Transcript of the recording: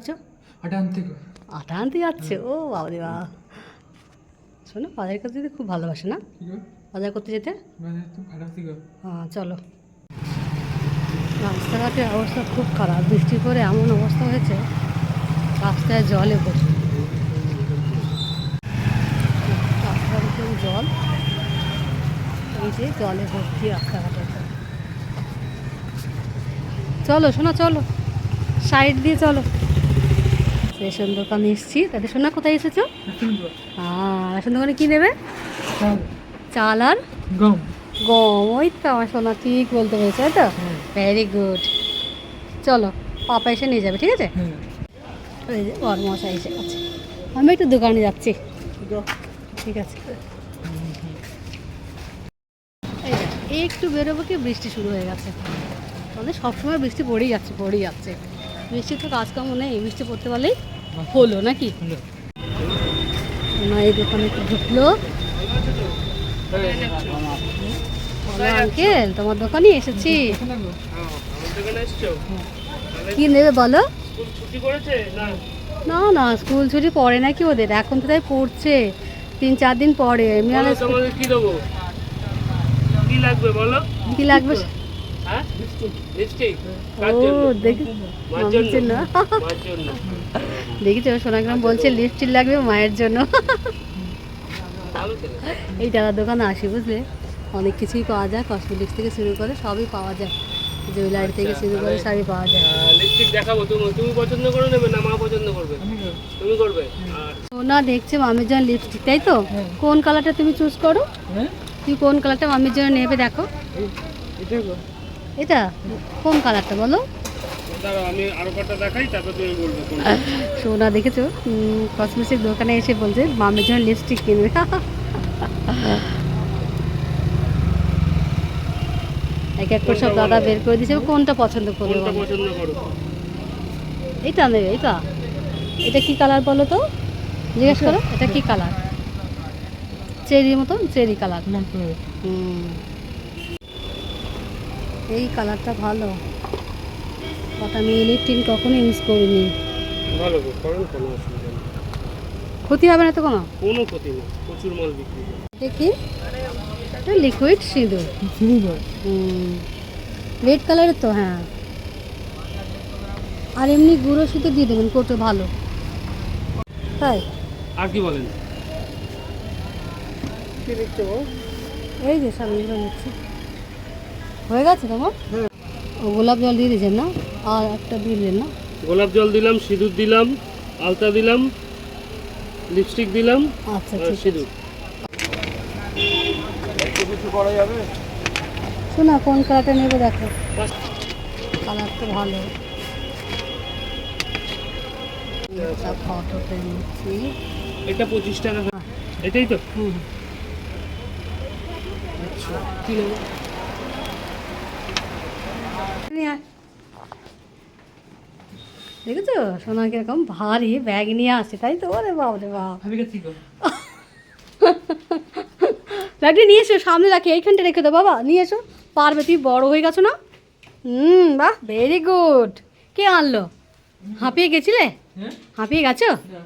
যাচ্ছ? আটা আনতে আটা আনতে যাচ্ছে? ও বাবা রে বাবা। শোনো বাজার করতে যেতে খুব ভালোবাসে না? বাজার করতে যেতে? হ্যাঁ চলো। রাস্তাঘাটের অবস্থা খুব খারাপ। বৃষ্টি করে এমন অবস্থা হয়েছে রাস্তায় জলে ভর্তি রাস্তাঘাটে পুরো জল এই যে জলে ভর্তি রাস্তাঘাটে। চলো শোনা চলো। সাইড দিয়ে চলো। রেশন দোকানে এসছি। তাদের শোনা কোথায় এসেছ? হ্যাঁ রেশন দোকানে কী নেবে? চাল। আর? গম। গম ওই তো আমার সোনা ঠিক বলতে পেরেছ তাই তো? হ্যাঁ। ভেরি গুড চলো পাপা এসে নিয়ে যাবে ঠিক আছে? হ্যাঁ। ওই যে বরমশাই এসে গেছে আমি একটু দোকানে যাচ্ছি। ঠিক আছে। একটু বেরোবো কি বৃষ্টি শুরু হয়ে গেছে। আমাদের সবসময় বৃষ্টি পড়েই যাচ্ছে পড়েই যাচ্ছে। বৃষ্টি তো কাজ কাজকর্ম নেই বৃষ্টি পড়তে পারলেই হলো নাকি? না এই দোকানে একটু ঢুকলো। আঙ্কেল তোমার দোকানে এসেছি। কি নেবে বলো? না না স্কুল ছুটি পড়ে নাকি ওদের এখন তো তাই পড়ছে। তিন চার দিন পরে এমনি কি লাগবে বলো? কি লাগবে? হ্যাঁ? লিপস্টিক দেখেছ সোনাগ্রাম বলছে লিপস্টিক লাগবে মায়ের জন্য। এই দাদার দোকানে আসি বুঝলে? অনেক কিছুই পাওয়া যায় কসমেটিক্স থেকে শুরু করে সবই পাওয়া যায়। জুয়েলারি থেকে শুরু করে সবই পাওয়া যায়। লিপস্টিক দেখাবো। তুমি তুমি পছন্দ করে নেবে না মা পছন্দ করবে? তুমি করবে? সোনা দেখছে মামির জন্য লিপস্টিক তাই তো? হ্যাঁ। কোন কালারটা তুমি চুজ করো? হ্যাঁ? তুমি কোন কালারটা মামির জন্য নেবে দেখো। এটা কোন কালারটা বলো? আমি আরও কটা দেখাই তারপর তুমি বলবে সোনা দেখেছ? কসমেটিক দোকানে এসে বলছে মামের জন্য লিপস্টিক কিনবে। এক এক করে সব দাদা বের করে দিয়েছে কোনটা পছন্দ করবে এটা নেবে এটা। এটা কি কালার বলো তো? জিজ্ঞেস করো এটা কি কালার? চেরি মতো চেরি কালার। হুম। এই কালারটা ভালো। বাট আমি ইলেকট্রিক কখনো ইউজ করিনি। ভালো গো করো কোনো অসুবিধা নেই। ক্ষতি হবে না তো কোনো? কোনো ক্ষতি নেই প্রচুর মাল বিক্রি করে দেখি এটা লিকুইড সিঁদুর। গো রেড কালারের তো হ্যাঁ। আর এমনি গুঁড়ো সিঁদুর দিয়ে দেবেন কোটো ভালো। তাই? আর কি বলেন? এই যে সামনে নিচ্ছি। হয়ে গেছে তোমার? ও গোলাপ জল দিয়ে দিয়েছেন না? আর একটা দিয়ে দিলেন না? গোলাপ জল দিলাম সিঁদুর দিলাম আলতা দিলাম লিপস্টিক দিলাম আচ্ছা সিঁদুর। শোনা কোন কালারটা নেবে দেখো। কালার তো ভালো এটা পঁচিশ টাকা। এটাই তো? হুম। কি নেব? নিয়ে আয়। দেখেছ? সোনা কীরকম ভারী ব্যাগ নিয়ে আসে তাই তো? ওরে বাবা রে ব্যাগটি নিয়ে এসো সামনে রাখি এইখানটা রেখে দাও বাবা। নিয়ে এসো। পারবে তুই বড় হয়ে গেছো না? হুম বাহ ভেরি গুড কে আনলো? হাঁপিয়ে গেছিলে? হ্যাঁ। হাঁপিয়ে গেছো? না।